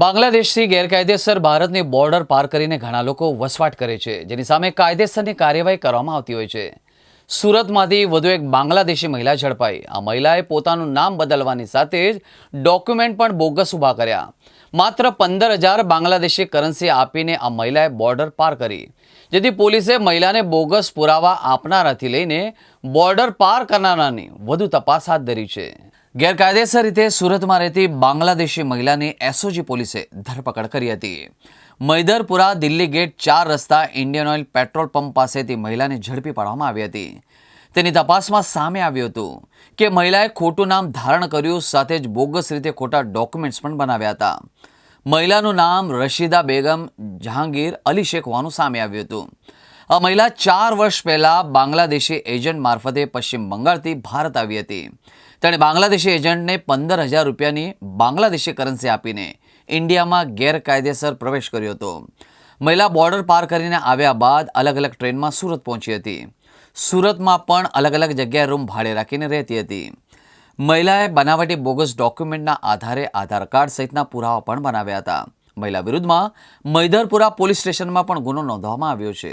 બાંગ્લાદેશથી ગેરકાયદેસર ભારતની બોર્ડર પાર કરીને ઘણા લોકો વસવાટ કરે છે, જેની સામે કાયદેસરની કાર્યવાહી કરવામાં આવતી હોય છે. સુરતમાંથી વધુ એક બાંગ્લાદેશી મહિલા ઝડપાઈ. આ મહિલાએ પોતાનું નામ બદલવાની સાથે જ ડોક્યુમેન્ટ પણ બોગસ ઊભા કર્યા. માત્ર પંદર હજાર બાંગ્લાદેશી કરન્સી આપીને આ મહિલાએ બોર્ડર પાર કરી. જેથી પોલીસે મહિલાને બોગસ પુરાવા આપનારાથી લઈને બોર્ડર પાર કરનારાની વધુ તપાસ હાથ ધરી છે. ગેરકાયદેસર રીતે સુરતમાં રહેતી બાંગ્લાદેશી મહિલાની એસઓજી પોલીસે ધરપકડ કરી હતી. મૈદરપુરા દિલ્હી ગેટ ચાર રસ્તા ઇન્ડિયન ઓઇલ પેટ્રોલ પંપ પાસેથી મહિલાને ઝડપી પાડવામાં આવી હતી. તેની તપાસમાં સામે આવ્યું હતું કે મહિલાએ ખોટું નામ ધારણ કર્યું, સાથે જ બોગસ રીતે ખોટા ડોક્યુમેન્ટ્સ પણ બનાવ્યા હતા. મહિલાનું નામ રશીદા બેગમ જહાંગીર અલી શેખ હોવાનું સામે આવ્યું હતું. આ મહિલા ચાર વર્ષ પહેલાં બાંગ્લાદેશી એજન્ટ મારફતે પશ્ચિમ બંગાળથી ભારત આવી હતી. તેણે બાંગ્લાદેશી એજન્ટને પંદર હજાર રૂપિયાની બાંગ્લાદેશી કરન્સી આપીને ઇન્ડિયામાં ગેરકાયદેસર પ્રવેશ કર્યો હતો. મહિલા બોર્ડર પાર કરીને આવ્યા બાદ અલગ અલગ ટ્રેનમાં સુરત પહોંચી હતી. સુરતમાં પણ અલગ અલગ જગ્યાએ રૂમ ભાડે રાખીને રહેતી હતી. મહિલાએ બનાવટી બોગસ ડોક્યુમેન્ટના આધારે આધાર કાર્ડ સહિતના પુરાવા પણ બનાવ્યા હતા. મહિલા વિરુદ્ધમાં મૈધરપુરા પોલીસ સ્ટેશનમાં પણ ગુનો નોંધવામાં આવ્યો છે.